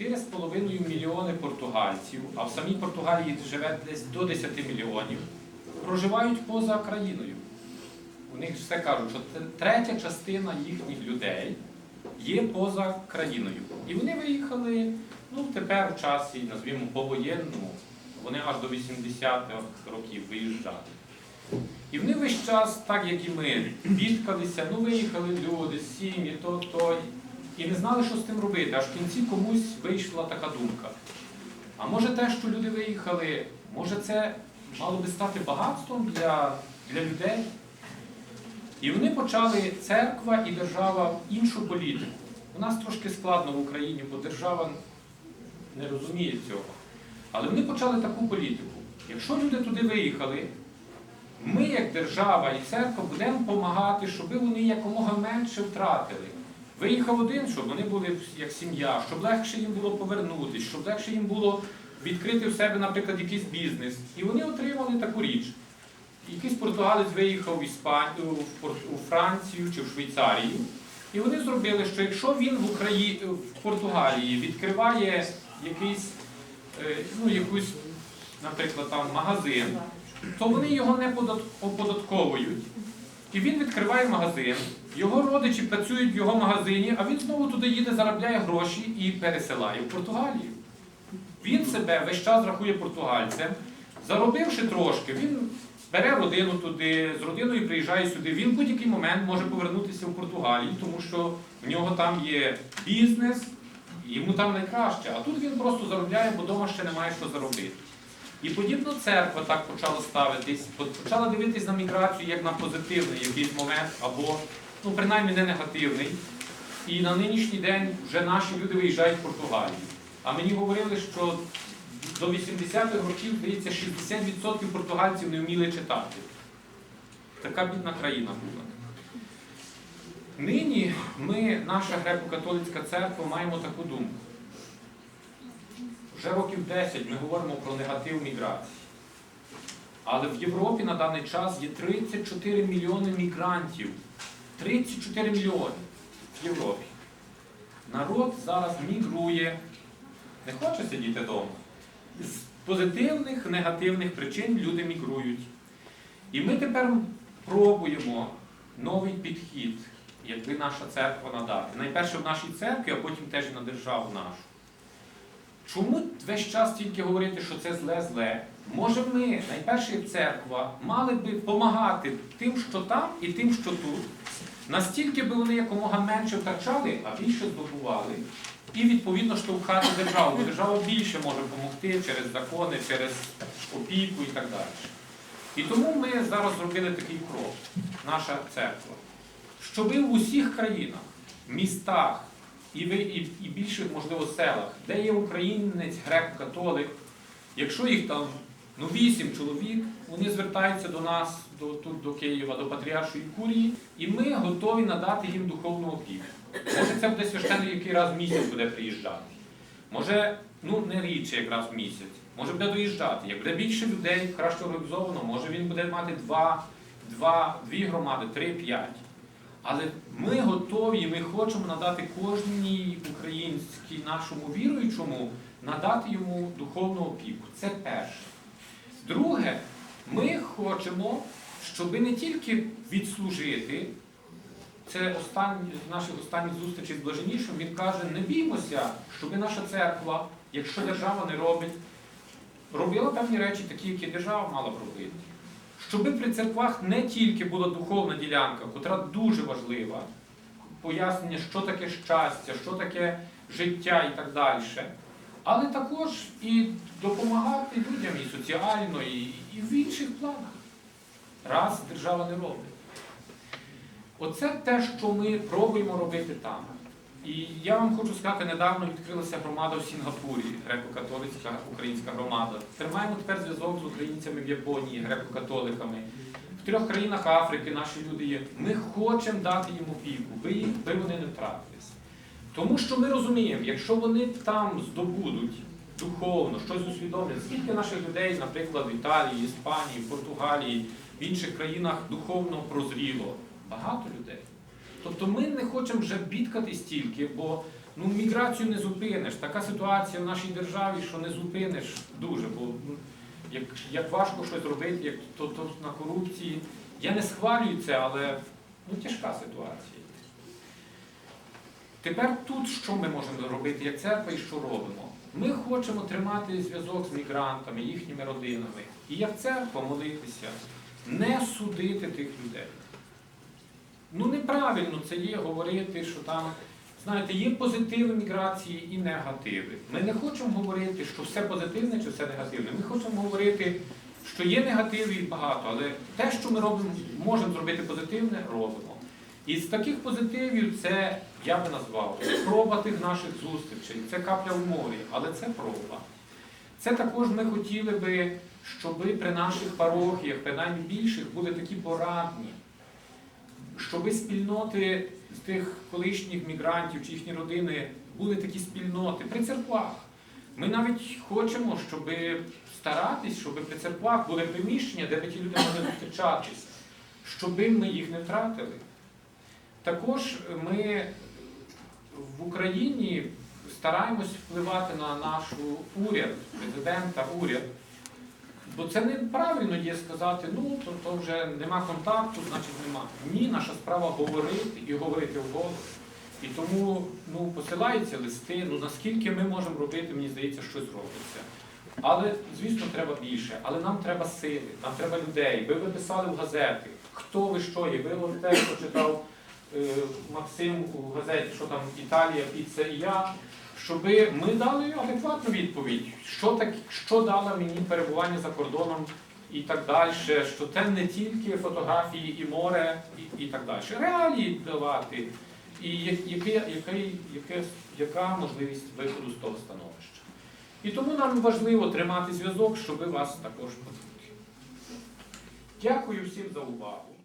4,5 мільйони португальців, а в самій Португалії живе десь до 10 мільйонів, проживають поза країною. У них все кажуть, що третя частина їхніх людей є поза країною. І вони виїхали ну, тепер в часі, назвімо, повоєнному, вони аж до 80-х років виїжджали. І вони весь час, так як і ми, бідкалися, ну виїхали люди, сім'ї, то, то, і не знали, що з тим робити. Аж в кінці комусь вийшла така думка. А може те, що люди виїхали, може це мало би стати багатством для, для людей? І вони почали церква і держава іншу політику. У нас трошки складно в Україні, бо держава не розуміє цього. Але вони почали таку політику. Якщо люди туди виїхали, ми, як держава і церква, будемо допомагати, щоб вони якомога менше втратили. Виїхав один, щоб вони були як сім'я, щоб легше їм було повернутися, щоб легше їм було відкрити в себе, наприклад, якийсь бізнес. І вони отримали таку річ. Якийсь португалець виїхав в Іспанію, у Францію чи в Швейцарію. І вони зробили, що якщо він в Україні в Португалії відкриває якийсь, е, ну, якусь, наприклад, там магазин, то вони його не подат- оподатковують. І він відкриває магазин, його родичі працюють в його магазині, а він знову туди їде, заробляє гроші і пересилає в Португалію. Він себе весь час рахує португальцем, заробивши трошки, він бере родину туди, з родиною приїжджає сюди. Він в будь-який момент може повернутися в Португалію, тому що в нього там є бізнес, йому там найкраще. А тут він просто заробляє, бо вдома ще немає що заробити. І подібно церква так почала ставитись, почала дивитись на міграцію як на позитивний якийсь момент, або ну принаймні не негативний. І на нинішній день вже наші люди виїжджають в Португалію. А мені говорили, що до 80-х років, здається, 60% португальців не вміли читати. Така бідна країна була. Нині ми, наша греко-католицька церква, маємо таку думку. Вже років 10 ми говоримо про негатив міграції. Але в Європі на даний час є 34 мільйони мігрантів. 34 мільйони в Європі. Народ зараз мігрує, не хоче сидіти вдома. З позитивних, негативних причин люди мігрують. І ми тепер пробуємо новий підхід, якби наша церква надати. Найперше в нашій церкві, а потім теж і на державу нашу. Чому весь час тільки говорити, що це зле-зле? Може ми, найперше церква, мали би допомагати тим, що там, і тим, що тут, настільки би вони якомога менше втрачали, а більше здобували, і відповідно штовхати державу. Держава більше може допомогти через закони, через опіку і так далі. І тому ми зараз зробили такий крок, наша церква, щоби в усіх країнах, містах і, ви- і, і більших, можливо, селах, де є українець, грек-католик, якщо їх там ну, вісім чоловік, вони звертаються до нас, до, тут, до Києва, до Патріаршої курії, і ми готові надати їм духовну опіку. Може, це буде священник, який раз в місяць буде приїжджати. Може, ну не рідше якраз в місяць, може буде доїжджати. Як буде більше людей, краще організовано, може він буде мати два, два, дві громади, три, п'ять. Але ми готові, ми хочемо надати кожній українській нашому віруючому, надати йому духовну опіку. Це перше. Друге, ми хочемо, щоб не тільки відслужити, це останні з наших останніх зустрічей з блаженнішим, він каже, не біймося, щоб наша церква, якщо держава не робить, робила певні речі, такі, які держава мала б робити. Щоби при церквах не тільки була духовна ділянка, котра дуже важлива, пояснення, що таке щастя, що таке життя і так далі, але також і допомагати людям і соціально, і, і в інших планах. Раз держава не робить. Оце те, що ми пробуємо робити там. І я вам хочу сказати, недавно відкрилася громада в Сінгапурі, греко-католицька українська громада. Тримаємо тепер зв'язок з українцями в Японії, греко-католиками. В трьох країнах Африки наші люди є. Ми хочемо дати їм опіку, їх- вони не втратились. Тому що ми розуміємо, якщо вони там здобудуть духовно, щось усвідомлять, скільки наших людей, наприклад, в Італії, Іспанії, Португалії, в інших країнах духовно прозріло. Багато людей. Тобто ми не хочемо вже бідкатись тільки, бо Ну, міграцію не зупиниш. Така ситуація в нашій державі, що не зупиниш дуже, бо ну, як, як важко щось робити, як то, то на корупції. Я не схвалюю це, але ну, тяжка ситуація. Тепер тут що ми можемо робити як церква і що робимо? Ми хочемо тримати зв'язок з мігрантами, їхніми родинами. І як церква молитися, не судити тих людей. Ну неправильно це є говорити, що там, знаєте, є позитиви міграції і негативи. Ми не хочемо говорити, що все позитивне чи все негативне. Ми хочемо говорити, що є негативів і багато, але те, що ми робимо, можемо зробити позитивне, робимо. І з таких позитивів це, я би назвав, проба тих наших зустрічей, це капля в морі, але це проба. Це також ми хотіли би, щоб при наших парохіях, принаймні більших, були такі порадні, щоб спільноти тих колишніх мігрантів чи їхні родини були такі спільноти при церквах. Ми навіть хочемо, щоб старатись, щоб при церквах були приміщення, де би ті люди могли зустрічатись, щоб ми їх не втратили. Також ми в Україні стараємось впливати на наш уряд, президента, уряд. Бо це неправильно є сказати, ну то, то вже нема контакту, значить нема. Ні, наша справа говорити і говорити вголос. І тому ну, посилаються листи, ну наскільки ми можемо робити, мені здається, щось робиться. Але, звісно, треба більше. Але нам треба сили, нам треба людей. Ви ви писали в газети, хто ви що є. Ви от те, читав е, Максим у газеті, що там Італія, піца і я, щоб ми дали адекватну відповідь, що, так, що дало мені перебування за кордоном і так далі, що це не тільки фотографії і море, і, і так далі. Реалії давати. І яке, яке, яке, яка можливість виходу з того становища. І тому нам важливо тримати зв'язок, щоб вас також почути. Дякую всім за увагу.